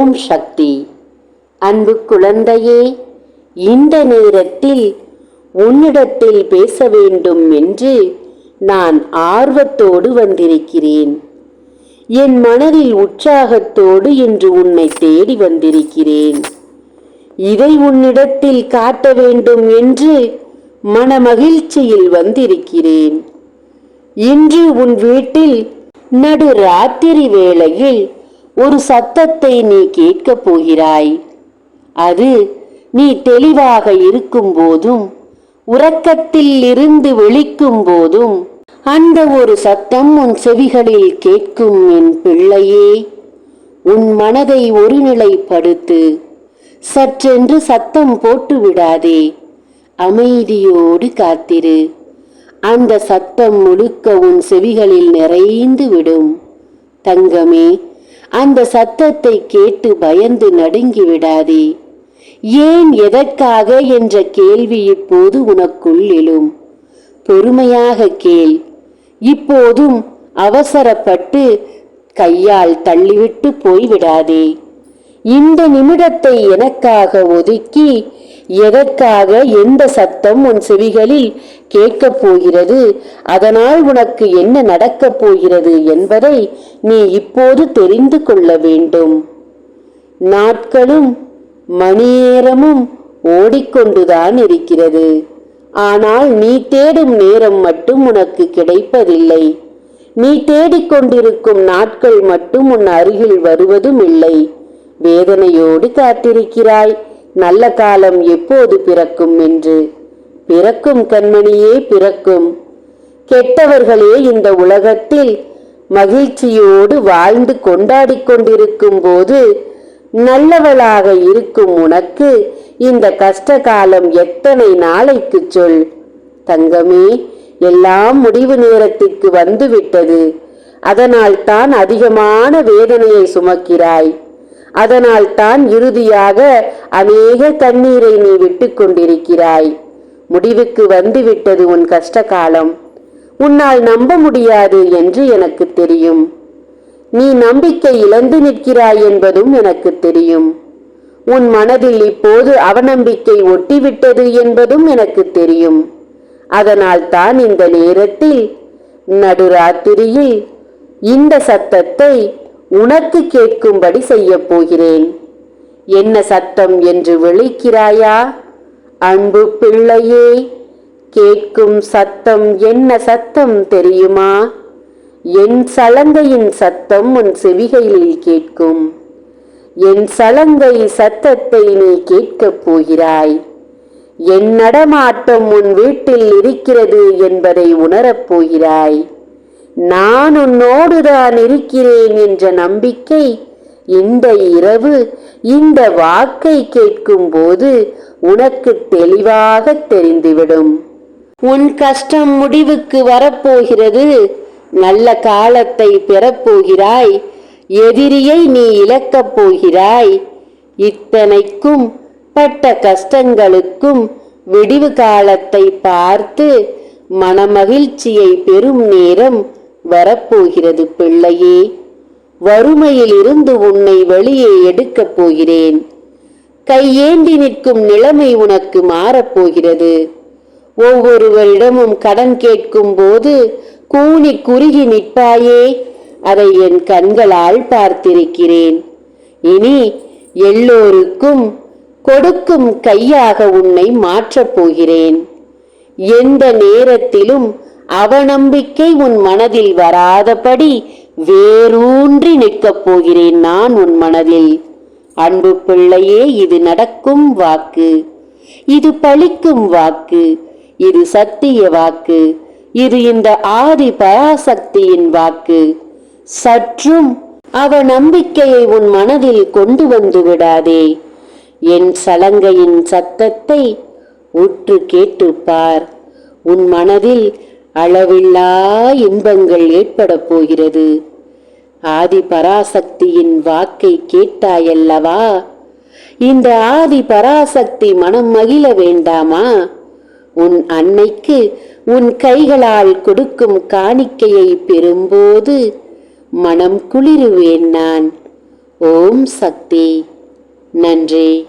ஓம் சக்தி. அன்பு குழந்தையே இந்த நேரத்தில் உன்னிடத்தில் பேச வேண்டும் என்று நான் ஆர்வத்தோடு வந்திருக்கிறேன். என் மனதில் உற்சாகத்தோடு இன்று உன்னை தேடி வந்திருக்கிறேன். இதை உன்னிடத்தில் காட்ட வேண்டும் என்று மனமகிழ்ச்சியில் வந்திருக்கிறேன். இன்று உன் வீட்டில் நடு ராத்திரி வேளையில் ஒரு சத்தத்தை நீ கேட்கப் போகிறாய். அது நீ தெளிவாக இருக்கும் போதும் உறக்கத்தில் இருந்து விழிக்கும் போதும் அந்த ஒரு சத்தம் உன் செவிகளில் கேட்கும் என் பிள்ளையே உன் மனதை ஒருநிலைப்படுத்து. சற்றென்று சத்தம் போட்டு விடாதே அமைதியோடு காத்திரு. அந்த சத்தம் முழுக்க உன் செவிகளில் நிறைந்து விடும். தங்கமே அந்த சத்தத்தை கேட்டு பயந்து நடுங்கி விடாதே. ஏன் எதற்காக என்ற கேள்வி இப்போது உனக்குள் எழும்? பொறுமையாக கேள். இப்போதும் அவசரப்பட்டு கையால் தள்ளிவிட்டு போய்விடாதே. இந்த நிமிடத்தை எனக்காக ஒதுக்கி எதற்காக எந்த சத்தம் உன் செவிகளில் கேட்கப் போகிறது? அதனால் உனக்கு என்ன நடக்கப் போகிறது என்பதை நீ இப்போது தெரிந்து கொள்ள வேண்டும். நாட்களும் மணிநேரமும் ஓடிக்கொண்டுதான் இருக்கிறது. ஆனால் நீ தேடும் நேரம் மட்டும் உனக்கு கிடைப்பதில்லை. நீ தேடிக்கொண்டிருக்கும் நாட்கள் மட்டும் உன் அருகில் வருவதும் இல்லை வேதனையோடு காத்திருக்கிறாய். நல்ல காலம் எப்போது பிறக்கும் என்று? பிறக்கும் கண்மணியே பிறக்கும். கெட்டவர்களே இந்த உலகத்தில் மகிழ்ச்சியோடு வாழ்ந்து கொண்டாடிக் கொண்டிருக்கும் போது நல்லவளாக இருக்கும் உனக்கு இந்த கஷ்ட காலம் எத்தனை நாளைக்கு சொல்? தங்கமே எல்லாம் முடிவு நேரத்திற்கு வந்துவிட்டது. அதனால் தான் அதிகமான வேதனையை சுமக்கிறாய். அதனால் தான் இறுதியாக அநேக கண்ணீரை நீ விட்டு கொண்டிருக்கிறாய். முடிவுக்கு வந்து விட்டது உன் கஷ்ட காலம் உன்னால் நம்ப முடியாது என்று எனக்கு தெரியும். நீ நம்பிக்கை இழந்து நிற்கிறாய் என்பதும் எனக்கு தெரியும். உன் மனதில் இப்போது அவநம்பிக்கை ஒட்டிவிட்டது என்பதும் எனக்கு தெரியும். அதனால் தான் இந்த நேரத்தில் நடுராத்திரியில் இந்த சத்தத்தை உனக்கு கேட்கும்படி செய்யப் போகிறேன். என்ன சத்தம் என்று விழிக்கிறாயா? அன்பு பிள்ளையே கேட்கும் சத்தம் என்ன சத்தம் தெரியுமா? என் சலங்கையின் சத்தம் உன் செவிகளில் கேட்கும். என் சலங்கை சத்தத்தை நீ கேட்கப் போகிறாய். என் நடமாட்டம் உன் வீட்டில் இருக்கிறது என்பதை உணரப் போகிறாய். நான் உன்னோடுதான் இருக்கிறேன் என்ற நம்பிக்கை இந்த இரவு இந்த வாக்கை கேட்கும் போது உனக்கு தெளிவாக தெரிந்துவிடும். உன் கஷ்டம் முடிவுக்கு வரப்போகிறது. நல்ல காலத்தை பெறப்போகிறாய். எதிரியை நீ இழக்கப் போகிறாய். இத்தனைக்கும் பட்ட கஷ்டங்களுக்கும் விடிவு காலத்தை பார்த்து மனமகிழ்ச்சியை பெறும் நேரம் வரப்போகிறது பிள்ளையே. வறுமையில் இருந்து உன்னை வெளியே எடுக்கப் போகிறேன். கையேந்தி நிற்கும் நிலைமை உனக்கு மாறப்போகிறது. ஒவ்வொருவரிடமும் கடன் கேட்கும் போது கூனி குறுகி நிற்பாயே. அதை என் கண்களால் பார்த்திருக்கிறேன். இனி எல்லோருக்கும் கொடுக்கும் கையாக உன்னை மாற்றப் போகிறேன். எந்த நேரத்திலும் அவநம்பிக்கை உன் மனதில் வராதபடி வேரூன்றி நிற்கப் போகிறேன் நான் உன் மனதில். அன்பு பிள்ளையே இது நடக்கும் வாக்கு. இது பழிக்கும் வாக்கு. இது சத்திய வாக்கு. இது இந்த ஆதி பராசக்தியின் வாக்கு. சற்றும் அவ நம்பிக்கையை உன் மனதில் கொண்டு வந்து விடாதே. என் சலங்கையின் சத்தத்தை உற்று கேட்டுப்பார். உன் மனதில் அளவில்லா இன்பங்கள் ஏற்படப் போகிறது. ஆதி பராசக்தியின் வாக்கை கேட்டாயல்லவா? இந்த ஆதி பராசக்தி மனம் மகிழ வேண்டாமா? உன் அன்னைக்கு உன் கைகளால் கொடுக்கும் காணிக்கையை பெறும்போது மனம் குளிருவேன் நான். ஓம் சக்தி. நன்றி.